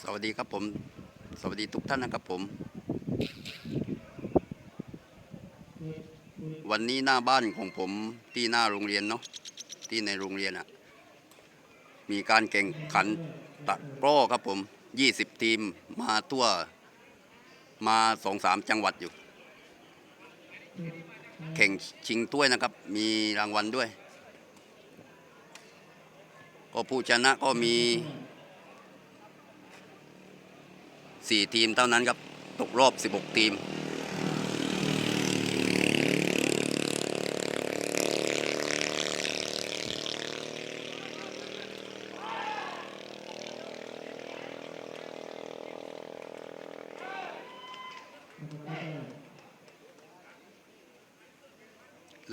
สวัสดีครับผม สวัสดีทุกท่านนะครับผม วันนี้หน้าบ้านของผมที่หน้าโรงเรียนเนาะที่ในโรงเรียนอะมีการแข่งขันตัดโปรครับผม20ทีมมาทั่วมาสองสามจังหวัดอยู่ แข่งชิงถ้วยนะครับ มีรางวัลด้วย ก็ผู้ชนะก็มีสี่ทีมเท่านั้นครับ ตกรอบ16ทีม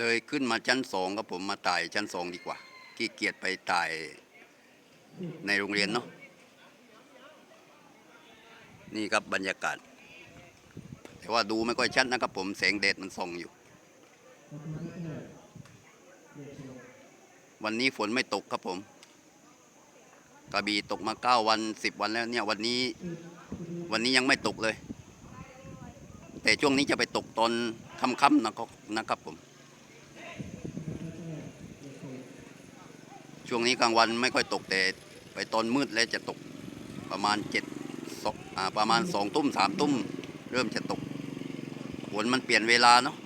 เลยขึ้นมาชั้นสองครับผมมาตายชั้นสองดีกว่าขี้เกียจไปตายในโรงเรียนเนาะนี่ครับบรรยากาศ แต่ว่าดูไม่ค่อยชัดนะครับผมแสงแดดมันส่องอยู่ วันนี้ฝนไม่ตกครับผม กระบี่ตกมาเก้าวันสิบวันแล้วเนี่ยวันนี้ วันนี้ยังไม่ตกเลย แต่ช่วงนี้จะไปตกตอนค่ำๆนะครับนะครับผม ช่วงนี้กลางวันไม่ค่อยตกแต่ไปตอนมืดแล้วจะตกประมาณเจ็ดสองประมาณสองทุ่มสามทุ่มเริ่มจะตกฝนมันเปลี่ยนเวลาเนาะ